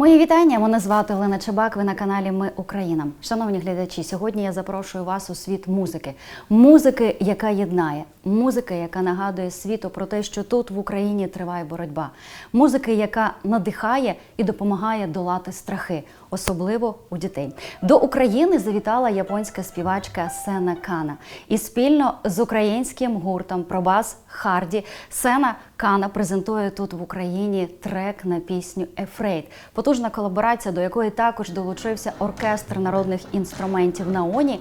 Мої вітання. Мене звати Олена Чебак. Ви на каналі Ми Україна. Шановні глядачі, сьогодні я запрошую вас у світ музики. Музики, яка єднає, музики, яка нагадує світу про те, що тут в Україні триває боротьба. Музики, яка надихає і допомагає долати страхи, особливо у дітей. До України завітала японська співачка Сена Кана. І спільно з українським гуртом Пробас Харді Сена Кана презентує тут в Україні трек на пісню Ефрейд. Потужна колаборація, до якої також долучився оркестр народних інструментів Наоні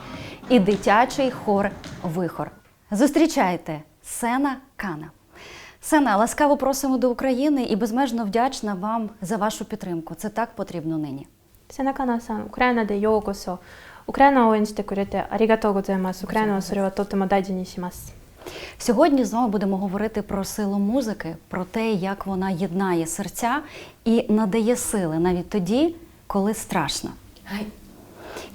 і дитячий хор Вихор. Зустрічайте Сена Кана. Сена, ласкаво просимо до України і безмежно вдячна вам за вашу підтримку. Це так потрібно нині. 背中なさん、ウクライナでようこそ。ウクライナを応援してくれてありがとうございます。ウクライナはそれはとても大事にします。 Сьогодні з вами будемо говорити про силу музики, про те, як вона єднає серця і надає сили навіть тоді, коли страшно. はい、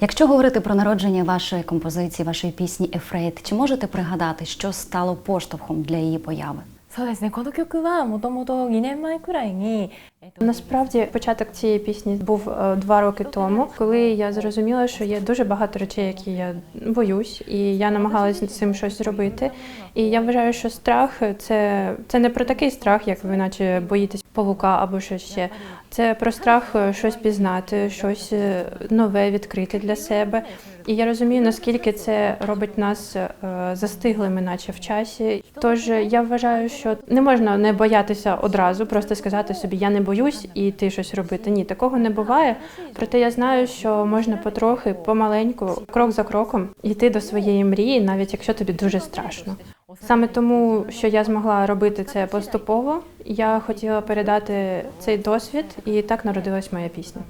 Якщо говорити про народження вашої композиції, вашої пісні Ефрейд, чи можете пригадати, що стало поштовхом для її появи? そうですねこの曲はもともと2年前くらいに、えっと Насправді початок цієї пісні був е, два роки тому, коли я зрозуміла, що є дуже багато речей, які я боюсь, і я намагалася з цим щось зробити. І я вважаю, що страх це, це не про такий страх, як ви наче боїтесь павука або щось ще. Це про страх е, щось пізнати, щось е, нове відкрити для себе. І я розумію, наскільки це робить нас е, застиглими, наче в часі. Тож е, я вважаю, що не можна не боятися одразу, просто сказати собі Я не боюсь і ти щось робити. Ні, такого не буває. Проте я знаю, що можна потрохи, помаленьку, крок за кроком йти до своєї мрії, навіть якщо тобі дуже страшно. Саме тому, що я змогла робити це поступово, я хотіла передати цей досвід, і так народилась моя пісня.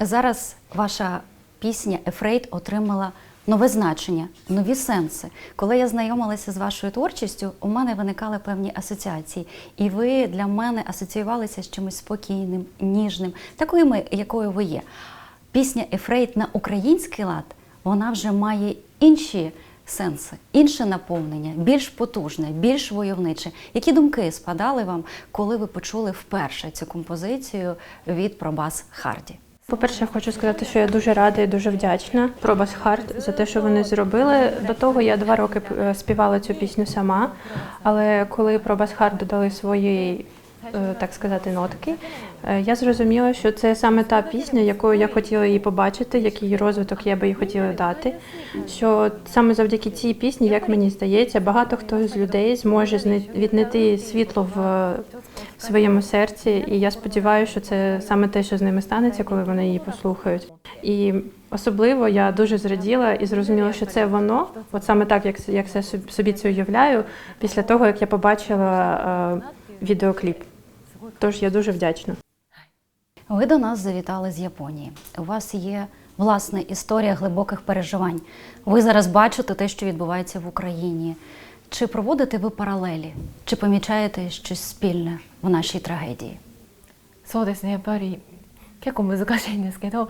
Зараз ваша пісня Ефрейд отримала нове значення, нові сенси. Коли я знайомилася з вашою творчістю, у мене виникали певні асоціації, і ви для мене асоціювалися з чимось спокійним, ніжним, такою, якою ви є. Пісня Ефрейд на український лад вона вже має інші сенси, інше наповнення, більш потужне, більш войовниче. Які думки спадали вам, коли ви почули вперше цю композицію від Пробас Харді? По-перше, я хочу сказати, що я дуже рада і дуже вдячна Пробас Харт за те, що вони зробили. До того я два роки е, співала цю пісню сама, але коли Пробас Харт додали свої, е, так сказати, нотки, е, я зрозуміла, що це саме та пісня, якою я хотіла її побачити, який розвиток я би їй хотіла дати. Що саме завдяки цій пісні, як мені здається, багато хто з людей зможе віднайти світло в в своєму серці, і я сподіваюся, що це саме те, що з ними станеться, коли вони її послухають. І особливо я дуже зраділа і зрозуміла, що це воно, от саме так, як як це собі- це уявляю, після того як я побачила е, відеокліп. Тож я дуже вдячна. Ви до нас завітали з Японії. У вас є власна історія глибоких переживань. Ви зараз бачите те, що відбувається в Україні. Чи проводите ви паралелі? Чи помічаєте щось спільне в нашій трагедії? そうですねやっぱり結構難しいんですけど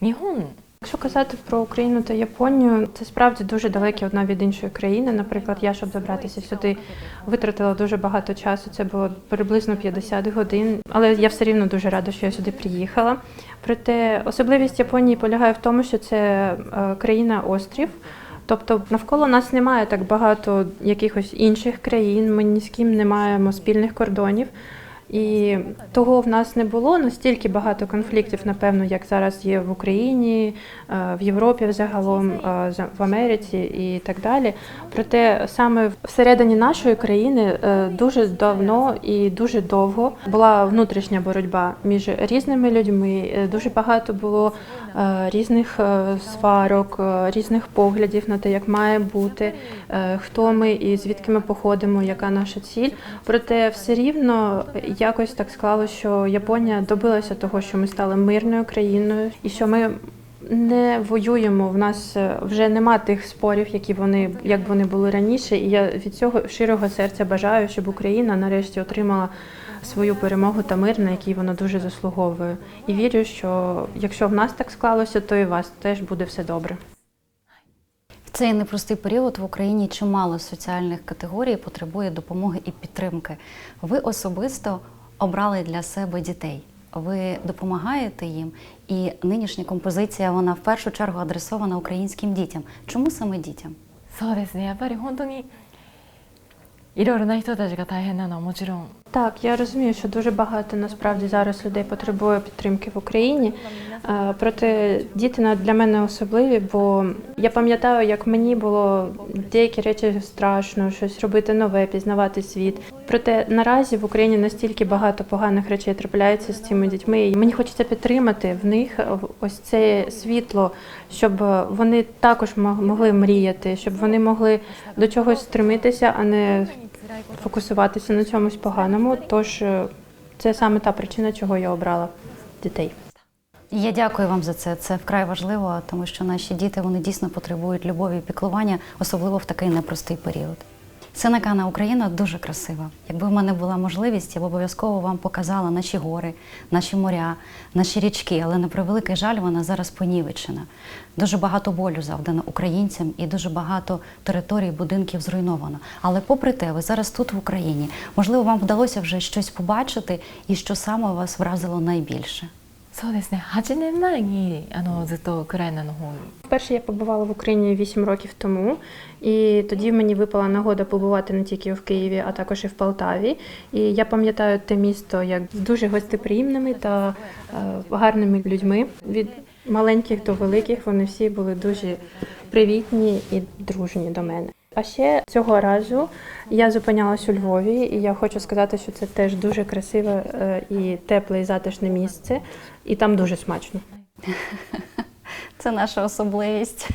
日本 Якщо казати про Україну та Японію, це справді дуже далекі одна від іншої країни. Наприклад, я, щоб добратися сюди, витратила дуже багато часу. Це було приблизно 50 годин. Але я все рівно дуже рада, що я сюди приїхала. Проте особливість Японії полягає в тому, що це е, країна-острів. Тобто навколо нас немає так багато якихось інших країн. Ми ні з ким не маємо спільних кордонів. І того в нас не було настільки багато конфліктів, напевно, як зараз є в Україні, е, в Європі взагалом, е, в Америці і так далі. Проте саме всередині нашої країни е, дуже давно і дуже довго була внутрішня боротьба між різними людьми. Дуже багато було різних сварок, різних поглядів на те, як має бути, хто ми і звідки ми походимо, яка наша ціль. Проте все рівно якось так склалося, що Японія добилася того, що ми стали мирною країною, і що ми не воюємо. В нас е, вже нема тих спорів, які вони як вони були раніше. І я від цього щирого серця бажаю, щоб Україна нарешті отримала свою перемогу та мир, на який вона дуже заслуговує. І вірю, що якщо в нас так склалося, то і у вас теж буде все добре В цей непростий період в Україні чимало соціальних категорій потребує допомоги і підтримки. Ви особисто обрали для себе дітей. ви допомагаєте їм, і нинішня композиція вона в першу чергу адресована українським дітям. Чому саме дітям? そうですねやっぱり本当に いろいろな人たちが大変なのはもちろん Так, я розумію, що дуже багато насправді зараз людей потребує підтримки в Україні. Е, Проте діти на- для мене особливі, бо я пам'ятаю, як мені було деякі речі страшно, щось робити нове, пізнавати світ. Проте наразі в Україні настільки багато поганих речей трапляється з цими дітьми. І мені хочеться підтримати в них ось це світло, щоб вони також мог- могли мріяти, щоб вони могли до чогось стремитися, а не фокусуватися на чомусь поганому. Тож е, це саме та причина, чого я обрала дітей. Я дякую вам за це. Це вкрай важливо, тому що наші діти вони дійсно потребують любові і піклування, особливо в такий непростий період. Синекана Україна дуже красива. Якби в мене була можливість, я б обов'язково вам показала наші гори, наші моря, наші річки, але на превеликий жаль, вона зараз понівечена. Дуже багато болю завдано українцям і дуже багато територій, будинків зруйновано. Але попри те, ви зараз тут в Україні. Можливо, вам вдалося вже щось побачити, і що саме вас вразило найбільше. そうですね8年前にあのずっとウクライナの方に Вперше я побувала в Україні 8 років тому, і тоді мені випала нагода побувати не тільки в Києві, а також і в Полтаві. І я пам'ятаю те місто як з дуже гостеприємними та е, гарними людьми. Від маленьких до великих вони всі були дуже привітні і дружні до мене. А ще цього разу я зупинялась у Львові, і я хочу сказати, що це теж дуже красиве е, і тепле і затишне місце, і там дуже смачно. Це наша особливість.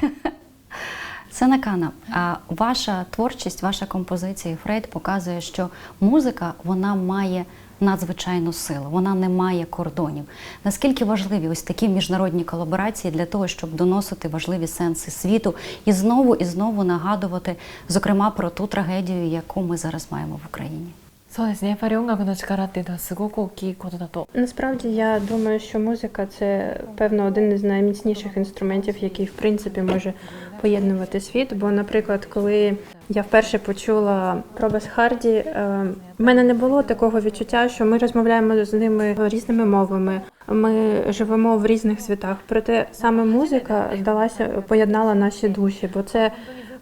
Це Накана. А ваша творчість, ваша композиція Фрейд показує, що музика вона має надзвичайну силу, вона не має кордонів. Наскільки важливі ось такі міжнародні колаборації для того, щоб доносити важливі сенси світу і знову і знову нагадувати, зокрема, про ту трагедію, яку ми зараз маємо в Україні. そうですねやっぱり音楽の力っていうのはすごく大きいことだと Насправді я думаю, що музика це певно один із найміцніших інструментів, який в принципі може поєднувати світ. Бо, наприклад, коли я вперше почула про Басхарді, е, в мене не було такого відчуття, що ми розмовляємо з ними різними мовами. Ми живемо в різних світах. Проте саме музика здалася, поєднала наші душі, бо це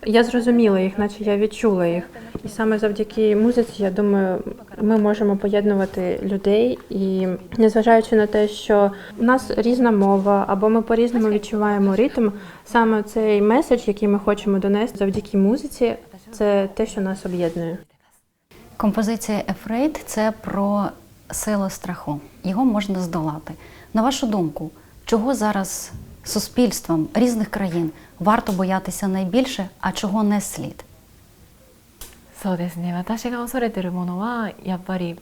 я зрозуміла їх, наче я відчула їх. І саме завдяки музиці, я думаю, ми можемо поєднувати людей. І незважаючи на те, що у нас різна мова, або ми по-різному відчуваємо ритм, саме цей меседж, який ми хочемо донести завдяки музиці, це те, що нас об'єднує. Композиція Ефрейд це про силу страху. Його можна здолати. На вашу думку, чого зараз суспільствам різних країн варто боятися найбільше, а чого не слід? そうですね私が恐れてるものはやっぱり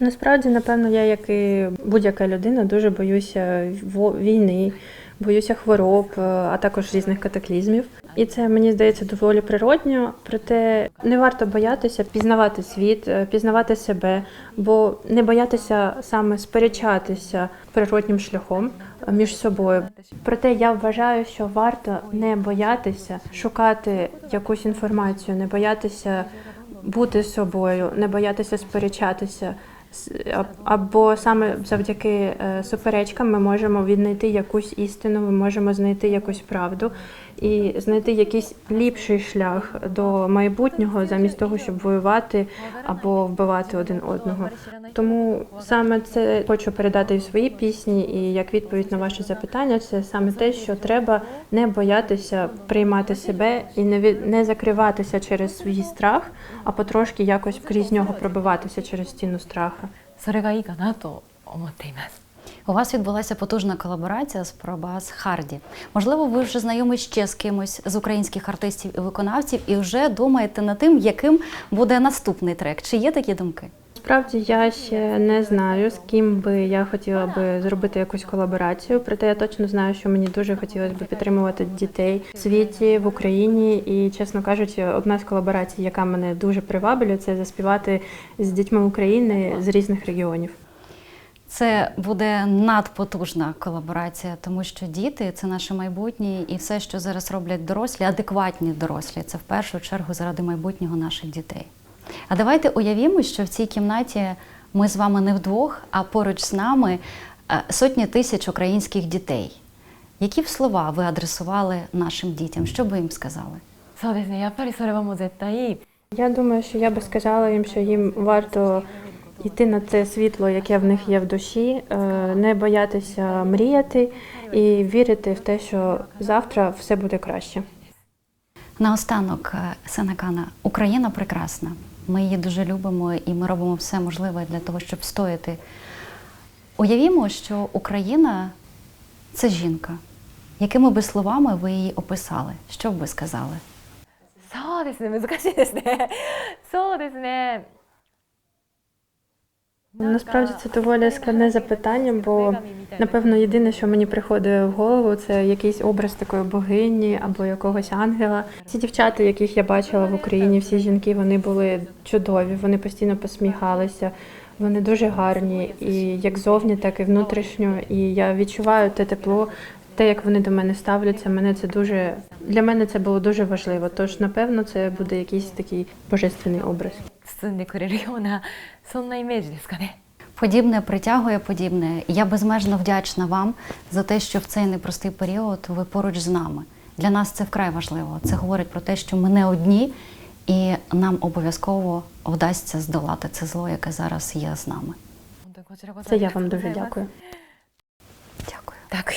Насправді, напевно, я, як і будь-яка людина, дуже боюся во- війни, боюся хвороб, е, а також різних катаклізмів. І це мені здається доволі природньо. Проте не варто боятися пізнавати світ, е, пізнавати себе, бо не боятися саме сперечатися природнім шляхом е, між собою. Проте я вважаю, що варто не боятися шукати якусь інформацію, не боятися бути собою, не боятися сперечатися. Або саме завдяки е, суперечкам ми можемо віднайти якусь істину, ми можемо знайти якусь правду і знайти якийсь ліпший шлях до майбутнього, замість того, щоб воювати або вбивати один одного. Тому саме це хочу передати і в своїй пісні, і як відповідь на ваше запитання, це саме те, що треба не боятися приймати себе і не від не закриватися через свій страх, а потрошки якось крізь нього пробиватися через стіну страха. それがいいかなと思っています У вас відбулася потужна колаборація з Пробас Харді. Можливо, ви вже знайомі ще з кимось з українських артистів і виконавців, і вже думаєте над тим, яким буде наступний трек. Чи є такі думки? Справді я ще не знаю, з ким би я хотіла би зробити якусь колаборацію. Проте я точно знаю, що мені дуже хотілося б підтримувати дітей в світі в Україні. І, чесно кажучи, одна з колаборацій, яка мене дуже приваблює, це заспівати з дітьми України з різних регіонів. Це буде надпотужна колаборація, тому що діти це наше майбутнє, і все, що зараз роблять дорослі, адекватні дорослі, це в першу чергу заради майбутнього наших дітей. А давайте уявімо, що в цій кімнаті ми з вами не вдвох, а поруч з нами е, сотні тисяч українських дітей. Які б слова ви адресували нашим дітям? Що би їм сказали? Я думаю, що я би сказала їм, що їм варто йти на це світло, яке в них є в душі, е, не боятися мріяти і вірити в те, що завтра все буде краще. Наостанок, е, Сенекана, Україна прекрасна. Ми її дуже любимо і ми робимо все можливе для того, щоб стояти. Уявімо, що Україна це жінка. Якими би словами ви її описали? Що б ви сказали? そうですね難しいですねそうですね Насправді це доволі складне запитання, бо напевно єдине, що мені приходить в голову, це якийсь образ такої богині або якогось ангела. Ці дівчата, яких я бачила в Україні, всі жінки, вони були чудові, вони постійно посміхалися. Вони дуже гарні, і як зовні, так і внутрішньо. І я відчуваю те тепло, те, як вони до мене ставляться. Мене це дуже для мене це було дуже важливо. Тож, напевно, це буде якийсь такий божественний образ. 包んでくれるようなそんなイメージですかね Подібне притягує подібне. І Я безмежно вдячна вам за те, що в цей непростий період ви поруч з нами. Для нас це вкрай важливо. Це говорить про те, що ми не одні, і нам обов'язково вдасться здолати це зло, яке зараз є з нами. 本当にこちらこそ Це я вам дуже дякую. Дякую. たく